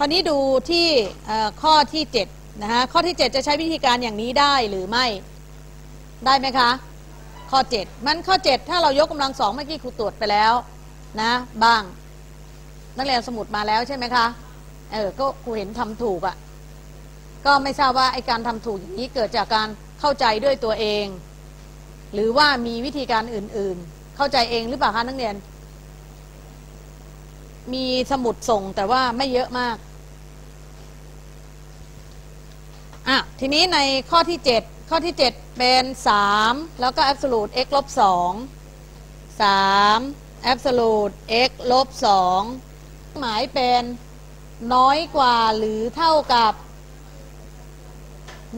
คราวนี้ดูที่ข้อที่7นะฮะข้อที่ 7 จะใช้วิธีการอย่างนี้ได้หรือไม่ได้ไหมคะ ข้อ 7 มันข้อ 7 ถ้าเรายกกำลังสองเมื่อกี้ครูตรวจไปแล้วนะบ้าง นักเรียนสมุดมาแล้วใช่ไหมคะเออก็ครูเห็นทำถูกอะ่ะก็ไม่ทราบว่าไอการทำถูกอย่างนี้เกิดจากการเข้าใจด้วยตัวเอง หรือว่ามีวิธีการอื่น ๆ เข้าใจเองหรือเปล่าคะนักเรียน มีสมุดส่งแต่ว่าไม่เยอะมากอะทีนี้ในข้อที่ 7 ข้อที่ 7 เป็น 3 แล้วก็ absolute x ลบ2 3 absolute x ลบ2หมายเป็นน้อยกว่าหรือเท่ากับ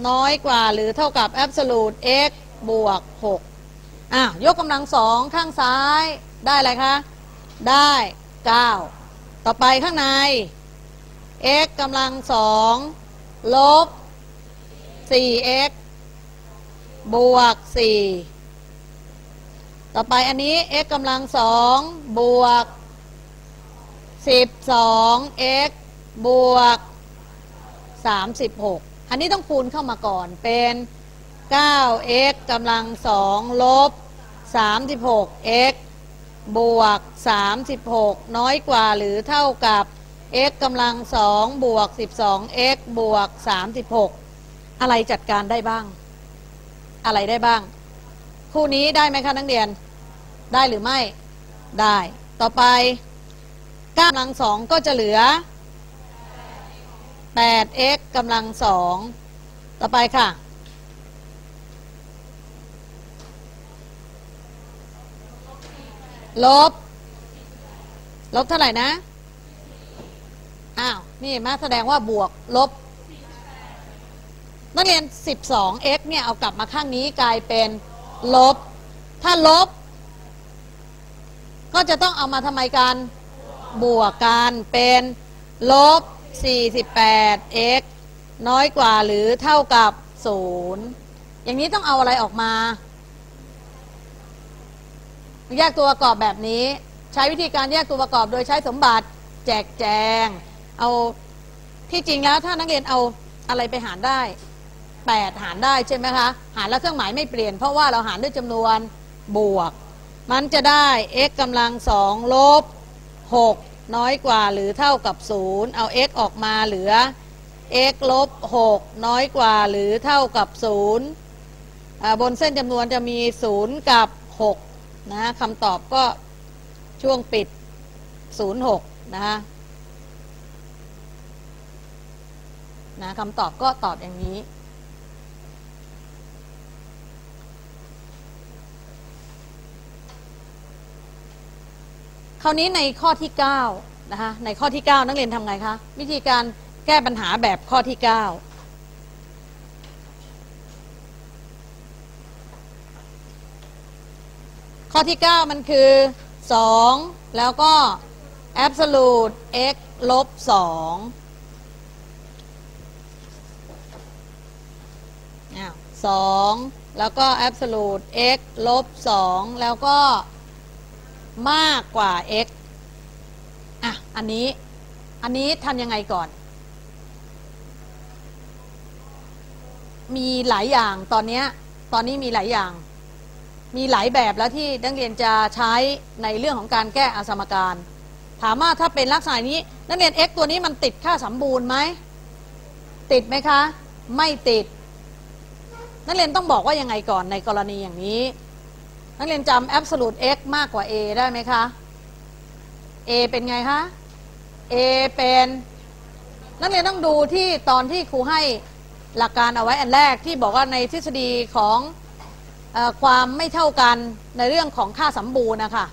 น้อยกว่าหรือเท่ากับ absolute x บวก 6 อะ ยกกำลังสองข้างซ้ายได้อะไรคะ ได้ 9 ต่อไปข้างใน x กำลังสองลบ 4x บวก4ต่อไปอันนี้ x กำลังสองบวก 12x บวก36อันนี้ต้องคูณเข้ามาก่อนเป็น 9x กำลังสองลบ 36x บวก36น้อยกว่าหรือเท่ากับ x กำลังสองบวก 12x บวก36อะไรจัดการได้บ้าง อะไรได้บ้าง คู่นี้ได้ไหมคะนักเรียน ได้หรือไม่ ได้ ต่อไปกำลังสองก็จะเหลือ 8x กำลังสองต่อไปค่ะ ลบ ลบเท่าไหร่นะ อ้าว นี่มาแสดงว่าบวกลบ นักเรียน 12x เนี่ย เอากลับมาข้างนี้กลายเป็นลบ ถ้าลบ ก็จะต้องเอามาทำไมกัน บวกกันเป็นลบ 48x น้อยกว่าหรือเท่ากับ 0 อย่างนี้ต้องเอาอะไรออกมาแยกตัวประกอบแบบนี้ ใช้วิธีการแยกตัวประกอบโดยใช้สมบัติแจกแจง เอาที่จริงแล้วถ้านักเรียนเอาอะไรไปหารได้ 8 หารได้ใช่ไหมคะ หารแล้วเครื่องหมายไม่เปลี่ยน เพราะว่าเราหารด้วยจำนวนบวก มันจะได้ x กำลังสองลบ 6 น้อยกว่าหรือเท่ากับ 0 เอา x ออกมาเหลือ x ลบ 6 น้อยกว่าหรือเท่ากับ 0 บนเส้นจำนวนจะมี 0 กับ 6 นะคำตอบก็ช่วงปิด 06 นะคะนะคำตอบก็ตอบอย่างนี้ คราวนี้ในข้อที่9นะคะในข้อที่ 9 นักเรียนทำไงคะ วิธีการแก้ปัญหาแบบข้อที่ 9 ข้อที่ 9 มันคือ 2 แล้วก็ absolute x ลบ2อ้าวสองแล้วก็ absolute x ลบ2แล้วก็ มากกว่า x อะ อันนี้ อันนี้ทำยังไงก่อน มีหลายอย่างตอนนี้ตอนนี้มีหลายอย่าง มีหลายแบบแล้วที่นักเรียนจะใช้ในเรื่องของการแก้อสมการ ถามว่าถ้าเป็นลักษณะนี้ นักเรียน x ตัวนี้มันติดค่าสมบูรณ์ไหม ติดไหมคะ ไม่ติด นักเรียนต้องบอกว่ายังไงก่อนในกรณีอย่างนี้ นักเรียนจำ absolute x มากกว่า a ได้ไหมคะ a เป็นไงคะ a เป็น นักเรียนต้องดูที่ตอนที่ครูให้หลักการเอาไว้อันแรกที่บอกว่าในทฤษฎีของอความไม่เท่ากันในเรื่องของค่าสมบูรณ์นะคะ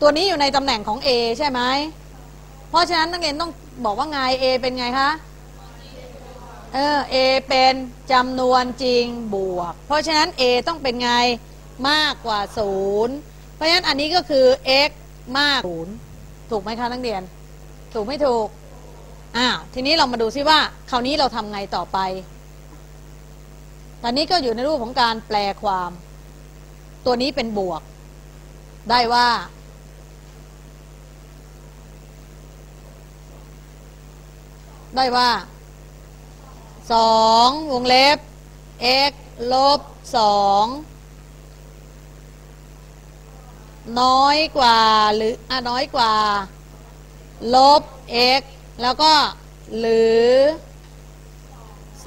ตัวนี้อยู่ในตำแหน่งของ a ใช่ไหม เพราะฉะนั้นนักเรียนต้องบอกว่าไง a เป็นไงคะเออ A เป็นจำนวนจริงบวก เพราะฉะนั้น A ต้องเป็นไง มากกว่า0เพราะฉะนั้นอันนี้ก็คือ x มาก0ถูกไหมคะนักเรียน ถูกไม่ถูกอ้าวทีนี้เรามาดูซิว่า คราวนี้เราทำไงต่อไป ตอนนี้ก็อยู่ในรูปของการแปลความ ตัวนี้เป็นบวก ได้ว่า ได้ว่าสองวงเล็บ x ลบสอง น้อยกว่าหรืออะน้อยกว่า ลบ x แล้วก็หรือ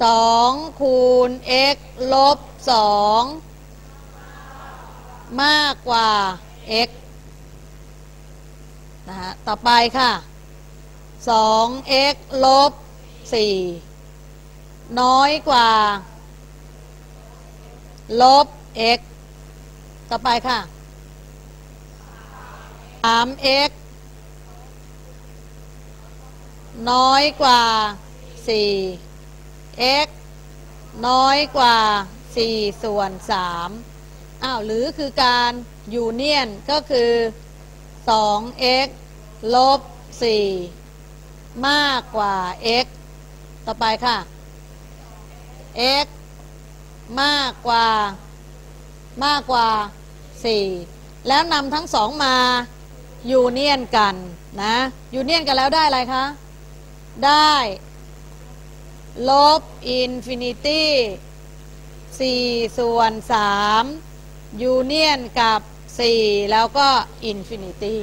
สองคูณ x ลบสองมากกว่า x นะฮะต่อไปค่ะ 2x ลบ 4 น้อยกว่า ลบ x ต่อไปค่ะ 3x น้อยกว่า 4 x น้อยกว่า 4 ส่วน 3 อ้าว หรือคือการยูเนียนก็คือ 2x ลบ 4 มากกว่า x ต่อไปค่ะ x มากกว่า มากกว่า 4 แล้วนำทั้งสองมา ยูเนียนกันนะยูเนียนกันแล้วได้อะไรคะ ได้ ลบอินฟินิตี้4ส่วน3ยูเนียนกับ4แล้วก็อินฟินิตี้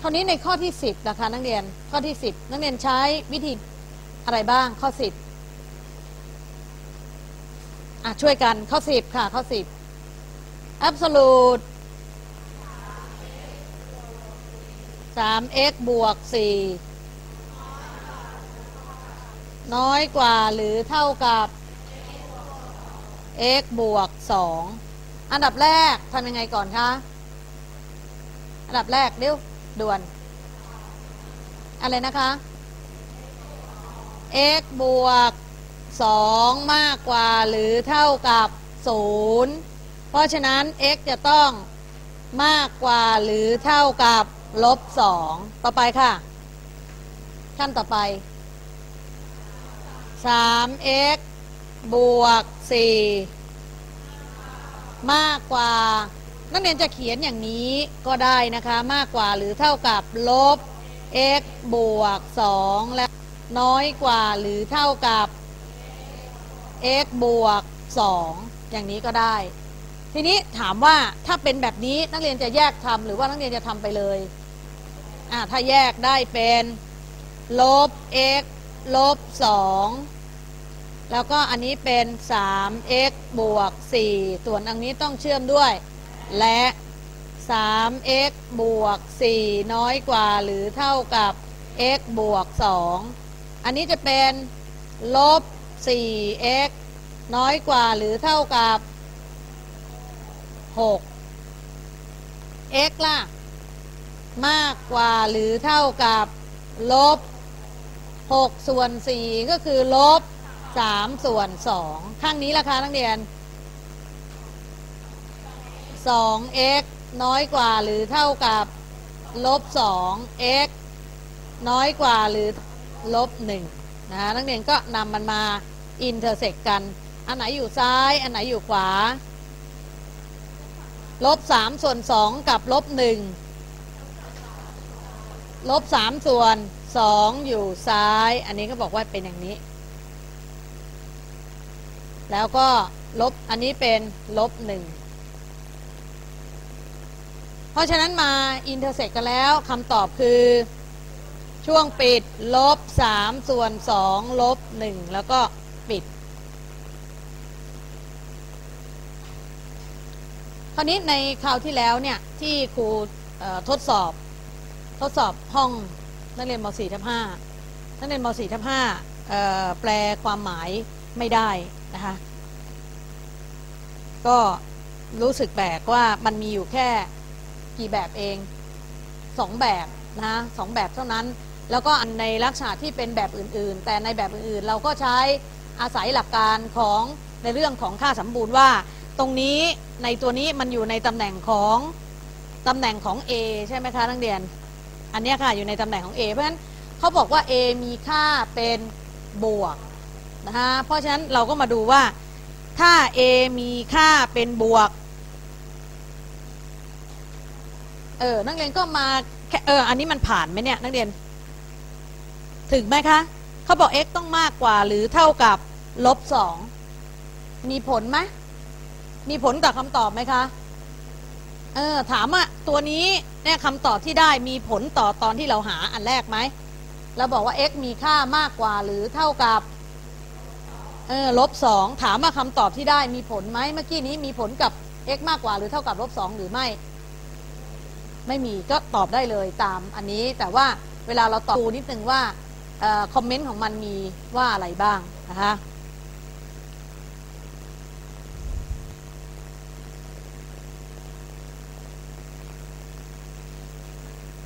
คราวนี้ในข้อที่ 10 นะคะ นักเรียนข้อที่ 10 นักเรียนใช้วิธี อะไรบ้างข้อ10อะช่วยกันข้อ10ค่ะ ข้อ10 absolute 3x บวก 4 น้อยกว่าหรือเท่ากับ x บวก 2 อันดับแรกทำยังไงก่อนคะ อันดับแรกเร็วด่วน อะไรนะคะ x บวก 2 มากกว่าหรือเท่ากับ 0 เพราะฉะนั้น x จะต้องมากกว่าหรือเท่ากับลบ 2 ต่อไปค่ะ ขั้นต่อไป 3x บวก 4 มากกว่า นักเรียนจะเขียนอย่างนี้ก็ได้นะคะ มากกว่าหรือเท่ากับลบ x บวก 2 และ น้อยกว่าหรือเท่ากับ x บวก 2 อย่างนี้ก็ได้ ทีนี้ถามว่าถ้าเป็นแบบนี้นักเรียนจะแยกทำหรือว่านักเรียนจะทำไปเลยอ่าถ้าแยกได้เป็นลบ x ลบ 2 แล้วก็อันนี้เป็น 3x บวก 4 ส่วนอันนี้ต้องเชื่อมด้วย และ 3x บวก 4 น้อยกว่าหรือเท่ากับ x บวก 2 อันนี้จะเป็นลบ 4x น้อยกว่าหรือเท่ากับ 6 x ล่ะ มากกว่าหรือเท่ากับลบ 6 ส่วน 4 ก็คือลบ 3 ส่วน 2 ข้างนี้ล่ะคะนักเรียน 2x น้อยกว่าหรือเท่ากับลบ 2x น้อยกว่าหรือ ลบ1นะคะนักเรียนก็นำมันมาอินเตอร์เซกกัน อันไหนอยู่ซ้าย อันไหนอยู่ขวา ลบ3ส่วน 2 กับลบ1ลบ3ส่วน 2 อยู่ซ้าย อันนี้ก็บอกว่าเป็นอย่างนี้ แล้วก็ลบ อันนี้เป็นลบ1เพราะฉะนั้นมาอินเตอร์เซกกันแล้วคำตอบคือ ช่วงปิดลบ3ส่วน2ลบ1แล้วก็ปิดคราวนี้ในคราวที่แล้วเนี่ยที่ครูทดสอบ ทดสอบห้องนักเรียนม .4 ทับ5นักเรียนม .4 ทับ5แปลความหมายไม่ได้นะคะก็รู้สึกแปลกว่ามันมีอยู่แค่กี่แบบเองสองแบบนะสองแบบเท่านั้น แล้วก็ในลักษณะที่เป็นแบบอื่นๆ แต่ในแบบอื่นๆ เราก็ใช้อาศัยหลักการของในเรื่องของค่าสมบูรณ์ว่า ตรงนี้ในตัวนี้มันอยู่ในตำแหน่งของตำแหน่งของ A ใช่ไหมคะนักเรียน อันนี้ค่ะอยู่ในตำแหน่งของ A เพราะฉะนั้นเขาบอกว่า A มีค่าเป็นบวกนะคะเพราะฉะนั้นเราก็มาดูว่าถ้า A มีค่าเป็นบวกเออนักเรียนก็มาเอออันนี้มันผ่านไหมเนี่ยนักเรียน ถึงไหมคะเขาบอก x ต้องมากกว่าหรือเท่ากับลบสองมีผลไหมมีผลกับคำตอบไหมคะเออถามว่าตัวนี้เนี่ยคำตอบที่ได้มีผลต่อตอนที่เราหาอันแรกไหมเราบอกว่า x มีค่ามากกว่าหรือเท่ากับเออลบสองถามว่าคำตอบที่ได้มีผลไหมเมื่อกี้นี้มีผลกับ x มากกว่าหรือเท่ากับลบสองหรือไม่ ไม่มีก็ตอบได้เลยตามอันนี้แต่ว่าเวลาเราตอบดูนิดนึงว่า คอมเมนต์ของมันมีว่าอะไรบ้างนะคะ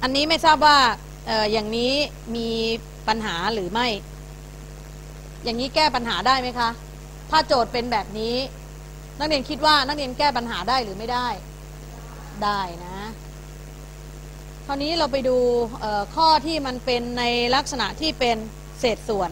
อันนี้ไม่ทราบว่าอออย่างนี้มีปัญหาหรือไม่ อย่างนี้แก้ปัญหาได้ไหมคะ ถ้าโจทย์เป็นแบบนี้ นักเรียนคิดว่านักเรียนแก้ปัญหาได้หรือไม่ได้ ได้นะ คราวนี้เราไปดูข้อที่มันเป็นในลักษณะที่เป็นเศษส่วน